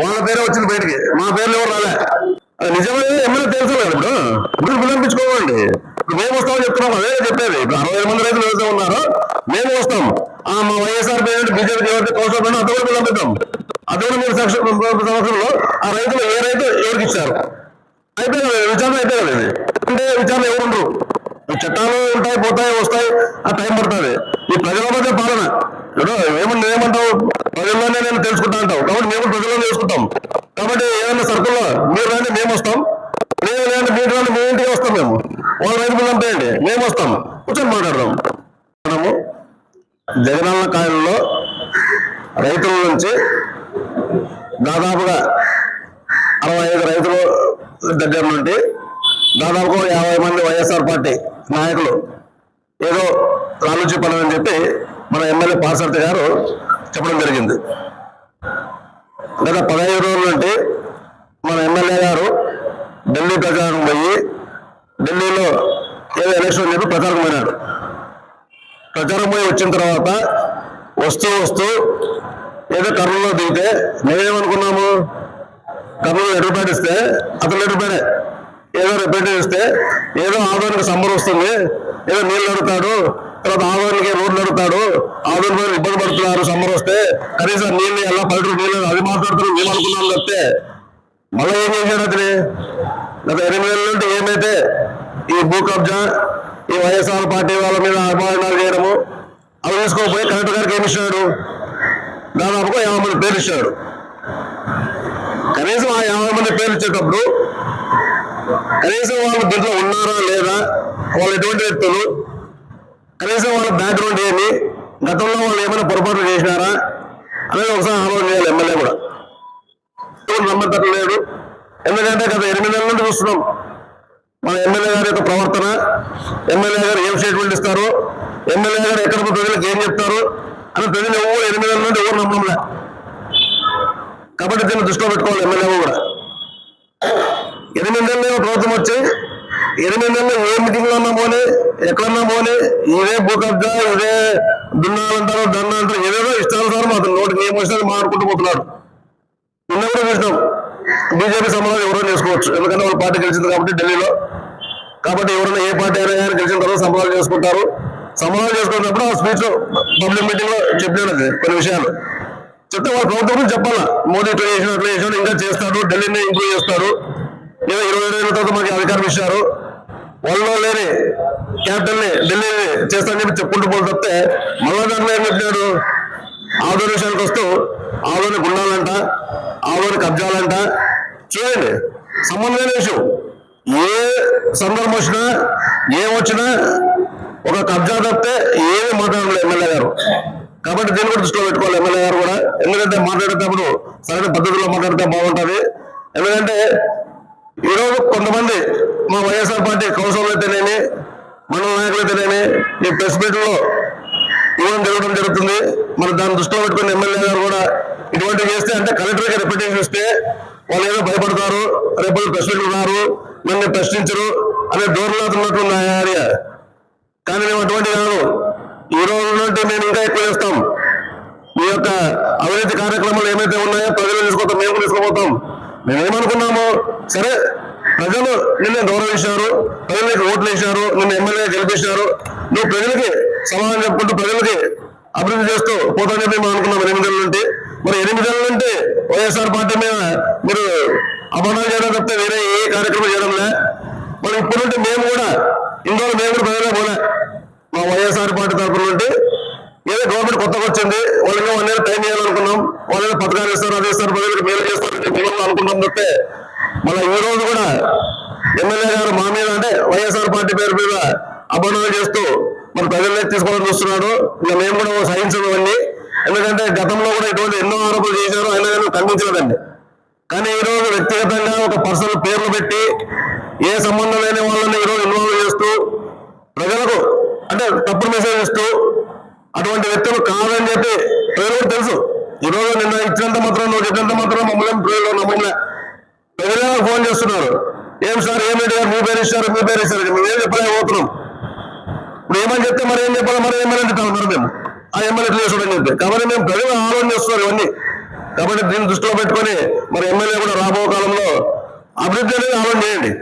వాళ్ళ పేరే వచ్చింది బయటికి. మా పేర్లు ఎవరు రాలే. నిజమైన ఎమ్మెల్యే తెలుసు ఇప్పుడు? ఇప్పుడు వినిపించుకోవండి ఇప్పుడు మేము వస్తామని చెప్తున్నాం అదే చెప్పేది. ఇప్పుడు అరవై మంది రైతులు వ్యవసాయం ఉన్నారు మేము వస్తాం. ఆ మా వైఎస్ఆర్ పేరు బీజేపీ ఎవరైతే కౌన్సిలర్ పేరు అది కూడా విలంపిద్దాం అది కూడా మీరు సంవత్సరంలో ఆ రైతులు ఏ రైతు ఎవరికి ఇచ్చారు? అయిపోయింది విచారణ అయిపోయింది అంటే విచారణ ఎవరు ఉండరు? చట్టాలు ఉంటాయి పోతాయి వస్తాయి ఆ టైం పడుతుంది. ఈ ప్రజల మధ్య పాలన. ఇప్పుడు ఏమన్నా ఏమంటావు? ప్రజల్లోనే నేను తెలుసుకుంటా అంటావు. కాబట్టి మేము ప్రజల్లో తెలుసుకుంటాం. కాబట్టి ఏదైనా సర్కుల్లో మీరు రాని మేము వస్తాం. మేము లేదంటే మీరు రాని మీ ఇంటికి వస్తాం మేము. వాళ్ళ రైతు పిల్లలు అంతేయండి మేము వస్తాం. కూర్చొని మాట్లాడదాం. మనము జగనన్న కాయలలో రైతుల నుంచి దాదాపుగా అరవై ఐదు రైతులు దగ్గర నుండి దాదాపు యాభై మంది వైఎస్ఆర్ పార్టీ నాయకులు. ఏదో లాలూచి అని చెప్పి మన ఎమ్మెల్యే పాసర్తి గారు చెప్పడం జరిగింది. గత పదహైదు రోజుల నుండి మన ఎమ్మెల్యే గారు ఢిల్లీ ప్రచారం పోయి ఢిల్లీలో ఏదో ఎలక్షన్ చెప్పి ప్రచారం పోయినాడు. ప్రచారం పోయి వచ్చిన తర్వాత వస్తూ వస్తూ ఏదో కర్నూలులో దిగితే మేమేమనుకున్నాము? కర్నూలు లెటర్ ప్యాడ్ ఇస్తే అతను లెటర్ ప్యాడే ఏదో రిపేర్ చేస్తే ఏదో ఆదోనికి సమ్మర్ వస్తుంది. ఏదో నీళ్ళు అడుగుతాడు తర్వాత ఆదోనికి రోడ్లు అడుగుతాడు ఆదోని మీద ఇబ్బంది పడుతున్నారు సమ్మర్ వస్తే కనీసం నీళ్ళు ఎలా పల్లెటూరు నీళ్ళు అది మాట్లాడుతున్నారు మేము అనుకున్నాం తప్పితే. మళ్ళీ ఏం చేశాడు అతని? గత ఎనిమిది ఏళ్ళ నుండి ఏమైతే ఈ భూ కబ్జా ఈ వైఎస్ఆర్ పార్టీ వాళ్ళ మీద అభిమానాలు చేయడము అవి తీసుకోకపోయి కలెక్టర్ గారికి ఏమి ఇచ్చాడు? దాదాపుగా యాభై మంది పేర్లు ఇచ్చాడు. కనీసం ఆ యాభై మంది పేర్లు ఇచ్చేటప్పుడు కనీసం వాళ్ళు దీంట్లో ఉన్నారా లేదా? వాళ్ళు ఎటువంటి వ్యక్తులు? కనీసం వాళ్ళ బ్యాక్గ్రౌండ్ ఏమి గతంలో వాళ్ళు ఏమైనా పొరపాట్లు చేసినారా? అనేది ఒకసారి ఆలోచన చేయాలి ఎమ్మెల్యే కూడా. ఎవరు లేదు. లేడు ఎందుకంటే గత ఎనిమిది నెలల నుండి చూస్తున్నాం. మన ఎమ్మెల్యే గారి యొక్క ప్రవర్తన ఎమ్మెల్యే గారు ఏం స్టేట్మెంట్ ఇస్తారు ఎమ్మెల్యే గారు ఎక్కడ ప్రజలకు ఏం చెప్తారు అని ప్రజలు ఎవరు ఎనిమిది నెలల నుండి ఎవరు నమ్మడంలే కాబట్టి దీన్ని దృష్టిలో పెట్టుకోవాలి ఎమ్మెల్యే కూడా. ఎనిమిది ప్రభుత్వం వచ్చి ఎనిమిది నెలలు ఏ మీటింగ్లో అన్నా పోనీ ఎక్కడన్నా పోనీ ఇదే భూ కబ్జా ఇదే దున్నాలంటారు దన్న అంటారు ఏదేదో ఇష్టానుసారం అతను నోటికి ఏం వచ్చినా మాట్లాడుకుంటూ పోతున్నాడు నిన్న కూడా చూసినాం. బీజేపీ సంబంధాలు ఎవరైనా చేసుకోవచ్చు. ఎందుకంటే వాళ్ళ పార్టీ గెలిచింది కాబట్టి ఢిల్లీలో. కాబట్టి ఎవరైనా ఏ పార్టీ అయినా కానీ గెలిచిన తర్వాత సంబరాలు చేసుకుంటారు. సంబరాలు చేసుకున్నప్పుడు ఆ స్పీచ్ పబ్లిక్ మీటింగ్లో లో అది కొన్ని విషయాలు. చెప్తే వాళ్ళ ప్రభుత్వం చెప్పాలా. మోదీ ఇట్లా చేసిన అట్లా చేసిన ఇంకా చేస్తాడు ఢిల్లీని ఇంప్రూవ్ చేస్తాడు. ఏదో ఇరవై ఏళ్ళ తర్వాత మనకి అధికారం ఇచ్చారు. వాళ్ళలో లేని క్యాపిటల్ని ఢిల్లీని చేస్తానని చెప్పి చెప్పుకుంటూ పోతే తప్పితే మళ్ళా దాంట్లో ఏం ఆదోని విషయానికి వస్తూ ఆదోని గుండాలంట ఆదోని కబ్జాలంట. చూడండి సంబంధమైన విషయం ఏ సందర్భం వచ్చినా ఏం వచ్చినా ఒక కబ్జా తప్పితే ఏమి మాట్లాడలేదు ఎమ్మెల్యే గారు. కాబట్టి దీన్ని కూడా దృష్టిలో పెట్టుకోవాలి ఎమ్మెల్యే గారు కూడా. ఎందుకంటే మాట్లాడేటప్పుడు సరైన పద్ధతిలో మాట్లాడితే బాగుంటుంది. ఎందుకంటే ఈరోజు కొంతమంది మా వైఎస్ఆర్ పార్టీ కౌన్సిల్ అయితేనేమి మండల నాయకులు అయితేనేమి ఈ ప్రెస్ మీట్లో ఇవ్వడం జరగడం జరుగుతుంది. మరి దాన్ని దృష్టిలో పెట్టుకుని ఎమ్మెల్యే గారు కూడా ఇటువంటివి చేస్తే అంటే కలెక్టర్కి రిప్రజెంటేషన్ ఇస్తే వాళ్ళు ఏదో భయపడతారు రేపు ప్రెస్ మీట్లు ఉన్నారు నన్ను ప్రశ్నించరు అనే డోర్లాత ఉన్నట్టుంది ఆ ఏరియా కానీ మేము అటువంటి కాదు. ఈ రోజు నుండి మేము ఇంకా ఎక్కువ చేస్తాం. మీ యొక్క అవినీతి కార్యక్రమాలు ఏమైతే ఉన్నాయో ప్రజలు తీసుకుంటాం మేము తీసుకోబోతాం మేమేమనుకున్నాము సరే ప్రజలు నిన్ను గౌరవించారు ప్రజలకి ఓట్లు వేశారు నిన్ను ఎమ్మెల్యే గెలిపించారు నువ్వు ప్రజలకి సమాధానం చెప్పుకుంటూ ప్రజలకి అభివృద్ధి చేస్తూ పోతానే మేము అనుకున్నాం ఎనిమిదేళ్ళ నుండి. మరి ఎనిమిదేళ్ళ నుండి వైఎస్ఆర్ పార్టీ మీద మీరు అపమానం చేయడం తప్పితే వేరే ఏ కార్యక్రమం చేయడంలే. మరి ఇప్పుడు నుండి మేము కూడా ఇందులో మేము కూడా ప్రజలే పోలే. మా వైఎస్ఆర్ పార్టీ తరఫున నుండి ఏదో గవర్నమెంట్ కొత్తగా వచ్చింది వాళ్ళకి వన్ ఇయర్ టైం చేయాలనుకున్నాం వాళ్ళు పథకాలు ఇస్తారు అది ఇస్తారు ప్రజలకు మేలు చేస్తారు మేము అనుకున్నాం తప్పితే మళ్ళీ ఈ రోజు కూడా ఎమ్మెల్యే గారు మా మీద అంటే వైఎస్ఆర్ పార్టీ పేరు మీద అభినందన చేస్తూ మన ప్రజల్లోకి తీసుకోవాలని చూస్తున్నాడు. ఇంకా మేము కూడా సహించడం ఎందుకంటే గతంలో కూడా ఇటువంటి ఎన్నో ఆరోపణలు చేశారు అయినా కానీ ఖండించలేదండి. కానీ ఈ రోజు వ్యక్తిగతంగా ఒక పర్సన్ పేర్లు పెట్టి ఏ సంబంధం లేని వాళ్ళని ఈరోజు ఇన్వాల్వ్ చేస్తూ ప్రజలకు అంటే తప్పుడు మెసేజ్ ఇస్తూ అటువంటి వ్యక్తులు కాదని చెప్పి ప్రజలు కూడా తెలుసు. ఈ రోజు నిన్న ఇచ్చినంత మాత్రం నువ్వు చెప్పినంత మాత్రం మమ్మల్ని ప్రజలు నమ్మలే ప్రజలు ఫోన్ చేస్తున్నారు. ఏం సార్ ఏం అడిగారు మీ పేరు ఇచ్చారు మీ పేరు ఇచ్చారు మేము ఏం చెప్పలేకపోతున్నాం. ఇప్పుడు ఏమని చెప్తే మరి ఏం చెప్పాలి మరి ఎమ్మెల్యే చెప్తా మరి మేము. ఆ ఎమ్మెల్యే ఎట్లా చెప్పి కాబట్టి మేము ప్రజలు ఆలోచన చేస్తున్నారు ఇవన్నీ. కాబట్టి దీన్ని దృష్టిలో పెట్టుకొని మరి ఎమ్మెల్యే కూడా రాబో కాలంలో అభివృద్ధి అనేది ఆలోచన చేయండి.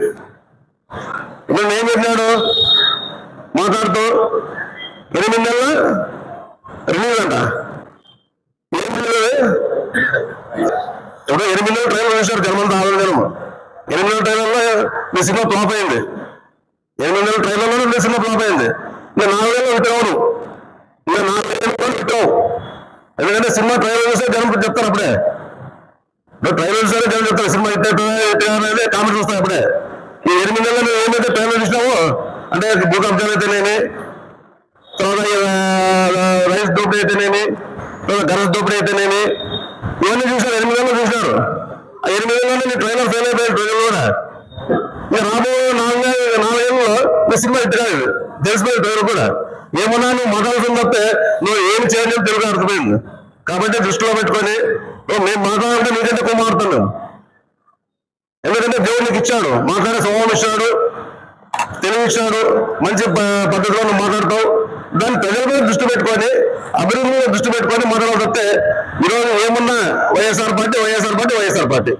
ఇప్పుడు నేను చెప్పినాడు మాట్లాడుతూ ఎనిమిది నెలల రిలీజ్ అంట ఏం రిలీజ్ ఇప్పుడు ఎనిమిది నెలల ట్రైలర్ వేశారు జన్మంతా ఆలోచన ఎనిమిది నెలల ట్రైలర్లో మీ సినిమా ఫ్లాప్ అయింది. ఎనిమిది నెలల ట్రైలర్లో మీ సినిమా ఫ్లాప్ అయింది. ఇంకా నాలుగేళ్ళు నెలలు ఇంకా నాలుగేళ్ళు నెలలు ఎందుకంటే సినిమా ట్రైలర్ చూస్తే జనం చెప్తారు అప్పుడే. ఇప్పుడు ట్రైలర్ చూస్తే జనం చెప్తారు సినిమా ఇట్టే ఇట్టే అనేది కామెంట్స్ వస్తాయి అప్పుడే. ఈ ఎనిమిది నెలలు నువ్వు ఏమైతే ట్రైలర్ చూసినావో అంటే భూకంపాలు అయితేనేమి తర్వాత రైస్ దోపిడీ అయితేనేమి తర్వాత గరస్ దోపిడీ అయితేనేమి ఇవన్నీ చూసారు ఎనిమిది నెలలు చూసినారు ఎనిమిదిలోనే నీ ట్రైలర్ ఫెయిల్ అయిపోయాడు ట్రైలర్ కూడా ఇక రాబోయే నాలుగు నాలుగేళ్ళలో నీ సినిమా హిట్ కాదు తెలిసిపోయింది ట్రైలర్ కూడా. ఏమన్నా నువ్వు మాట్లాడుతుంది తప్పితే నువ్వు ఏం చేయలేవు తెలుగు అర్థమైంది. కాబట్టి దృష్టిలో పెట్టుకొని మేము మాట్లాడాలంటే నీకంటే ఎక్కువ మాట్లాడుతున్నాం ఎందుకంటే దేవుడు నీకు ఇచ్చాడు. మాట్లాడే స్వభావం ఇచ్చాడు. తెలివి ఇచ్చాడు. మంచి ప- పద్ధతిలో నువ్వు మాట్లాడతావు. దాన్ని ప్రజల మీద దృష్టి పెట్టుకొని అభివృద్ధి మీద దృష్టి పెట్టుకొని మాట్లాడాలి తప్పితే ఈరోజు ఏమున్నా YSR party YSR party YSR party.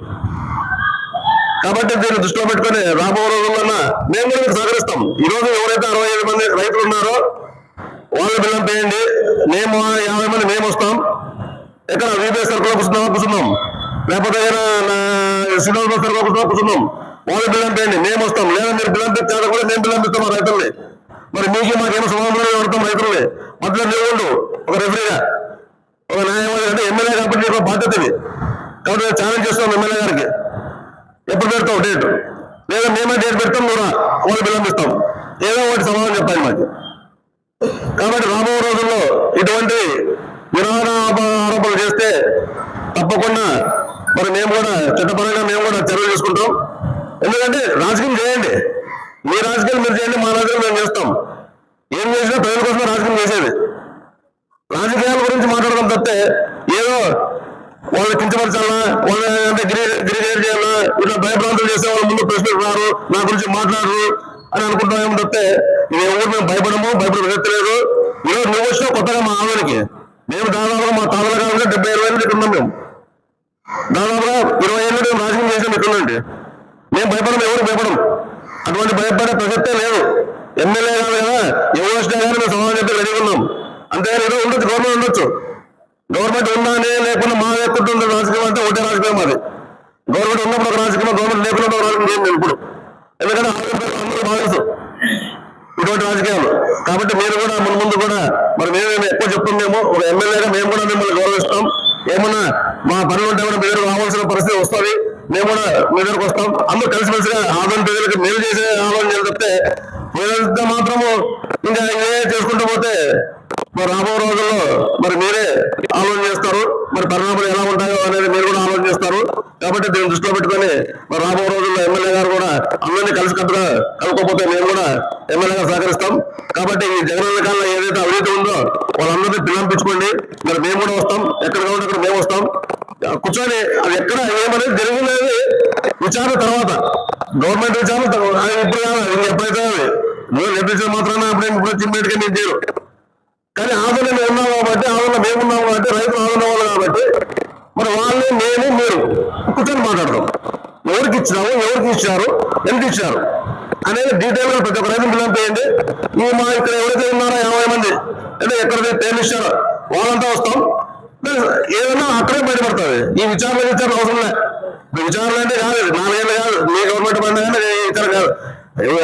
కాబట్టి దీన్ని దృష్టిలో పెట్టుకొని రాబో రోజుల్లో మేము కూడా మీకు సహకరిస్తాం. ఈ రోజు ఎవరైతే అరవై ఐదు మంది రైతులు ఉన్నారో వాళ్ళు బిల్లం పేయండి. మేము యాభై మంది మేము వస్తాం. ఎక్కడ వీపీఎస్ సర్కులో కూర్చున్నామా కూర్చున్నాం. లేకపోతే ఏదైనా నా- శ్రీనివాస కూర్చున్నా కూర్చున్నాం. వాళ్ళు బిల్లం చేయండి మేము వస్తాం. లేదా మీరు బిల్లం పెట్టారా కూడా మేము బిల్లం పెడతాం రైతుల్ని. మరి మీకు మాకేమో సమాధానం పడతాం రైతుల్ని. మధ్యలో దేవుళ్ళు ఒక రెఫరీగా ఒక న్యాయవాది అంటే ఎమ్మెల్యే కాబట్టి నీకు ఒక బాధ్యత ఇది. కాబట్టి నేను ఛాలెంజ్ చేస్తున్నాం ఎమ్మెల్యే గారికి. ఎప్పుడు పెడతావు డేట్ లేదా మేమే డేట్ పెడతాం కూడా వాళ్ళు విలంబిస్తాం. ఏదో ఒకటి సమాధానం చెప్పాలి మాకు. కాబట్టి రాబో రోజుల్లో ఇటువంటి విరాణ ఆరోపణలు చేస్తే తప్పకుండా మరి మేము కూడా చట్టపరంగా మేము కూడా చర్యలు తీసుకుంటాం. ఎందుకంటే రాజకీయం చేయండి. మీ రాజకీయాలు మీరు చేయండి మా రాజకీయాలు మేము చేస్తాం. ఏం చేసినా ప్రజల కోసం రాజకీయం చేసేది. రాజకీయాల గురించి మాట్లాడడం తప్పితే ఏదో వాళ్ళు కించపరచాలా? వాళ్ళ అంటే గిరిగేర్ చేయాలా? ఇట్లా భయభ్రాంతులు చేసే వాళ్ళ ముందు ప్రశ్నలు నా గురించి మాట్లాడరు అని అనుకుంటామేమో తప్పితే ఇది ఎవరు మేము భయపడము భయపడ ప్రయత్నలేదు ఈరోజు నువ్వు వచ్చినావు కొత్తగా మా ఆదానికి మేము దాదాపుగా మా తాతల కాలంలో డెబ్బై ఇరవై ఏళ్ళు ఇక్కడ ఉన్నాం మేము. దాదాపుగా ఇరవై ఏళ్ళు మేము రాజకీయం చేసాం ఇక్కడ నుండి మేము భయపడం ఎవరు భయపడం అటువంటి భయపడే ప్రసక్తే లేదు. ఎమ్మెల్యే కాదు కదా ఎవరు వచ్చినా కానీ మేము సమాధానం చెప్పి రెడీగా ఉన్నాం. అంతేగాని ఏదో ఉండొచ్చు గవర్నమెంట్ ఉండొచ్చు. గవర్నమెంట్ ఉండాలి లేకుండా మా లేకుండా రాజకీయం అంటే ఒకటే రాజకీయం అది. గవర్నమెంట్ ఉన్నప్పుడు ఒక రాజకీయం గవర్నమెంట్ లేకుండా ఒక రాజకీయం మేము ఇప్పుడు. ఎందుకంటే అందరూ భావిస్తూ ఇటువంటి రాజకీయాలు. కాబట్టి మీరు కూడా మన ముందు కూడా మరి మేము ఎక్కువ చెప్తాం మేము ఒక ఎమ్మెల్యేగా మేము కూడా మిమ్మల్ని గౌరవిస్తాం. ఏమన్నా మా పనులు ఉంటే కూడా మీరు రావాల్సిన పరిస్థితి వస్తుంది మేము కూడా మీ దగ్గరకు వస్తాం. అందరూ కలిసిమెలిసిగా ఆదరణ ప్రజలకు మేలు చేసే ఆలోచన చెప్తే ప్రజలతో మాత్రము ఇంకా ఏ చేసుకుంటూ పోతే మరి రాబో రోజుల్లో మరి మీరే ఆలోచన చేస్తారు. మరి పరిణామాలు ఎలా ఉంటాయో అనేది మీరు కూడా ఆలోచన చేస్తారు. కాబట్టి దీన్ని దృష్టిలో పెట్టుకొని మరి రాబో రోజుల్లో ఎమ్మెల్యే గారు కూడా అందరినీ కలిసికట్టుగా కలుపుకోపోతే మేము కూడా ఎమ్మెల్యేగా సహకరిస్తాం. కాబట్టి ఈ జగనన్న కాలంలో ఏదైతే అవినీతి ఉందో వాళ్ళందరినీ పిలంపించుకోండి. మరి మేము కూడా వస్తాం. ఎక్కడ కావాలంటే అక్కడ మేము వస్తాం. కూర్చొని అది ఎక్కడ ఏమనేది జరిగినది విచారణ తర్వాత. గవర్నమెంట్ విచారణ ఇప్పుడు కాదు ఎప్పుడైతే నువ్వు లేపించిన మాత్రాన అప్పుడే ఇప్పుడు చిమ్మేట్గా నేను చేయరు. కానీ ఆదరణ ఉన్నాం కాబట్టి ఆదరణ మేము ఉన్నాం కాబట్టి రైతులు ఆదరణ వాళ్ళు కాబట్టి మరి వాళ్ళు నేను మీరు. కూర్చొని మాట్లాడదాం. ఎవరికి ఇచ్చినాము ఎవరికి ఇచ్చారు ఎందుకు ఇచ్చారు అనేది డీటెయిల్గా ప్రతి ఒక్క రైతు బిల్లం చేయండి ఈ మా ఇక్కడ ఎవరైతే ఉన్నారో యాభై మంది అంటే ఎక్కడైతే పేర్లు ఇచ్చారో వాళ్ళంతా వస్తాం. ఏదైనా అక్కడే బయటపడుతుంది ఈ విచారణ విచారణ అవసరం లే. విచారణ అంటే కాదు నాలుగేళ్ళు కాదు మీ గవర్నమెంట్ పడిన కానీ విచారణ కాదు.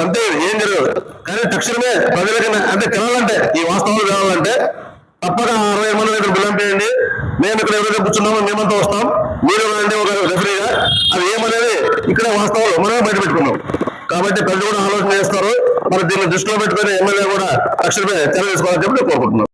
అంతే ఏం జరగదు. కానీ తక్షణమే ప్రజలకి అంటే తినాలంటే ఈ వాస్తవాలు కావాలంటే తప్పక అరవై మంది దగ్గర బిల్లం చేయండి. మేము ఇక్కడ ఎవరైతే కూర్చున్నామో మేమంతా వస్తాం. మీరు అంటే ఒక రెఫరీగా అది ఏమనేది ఇక్కడే వాస్తవాలు మనమే బయట పెట్టుకున్నాం. కాబట్టి ప్రజలు కూడా ఆలోచన చేస్తారు. మరి దీన్ని దృష్టిలో పెట్టుకుని ఎమ్మెల్యే కూడా తక్షణమే చర్య తీసుకోవాలని చెప్పి కోరుకుంటున్నాం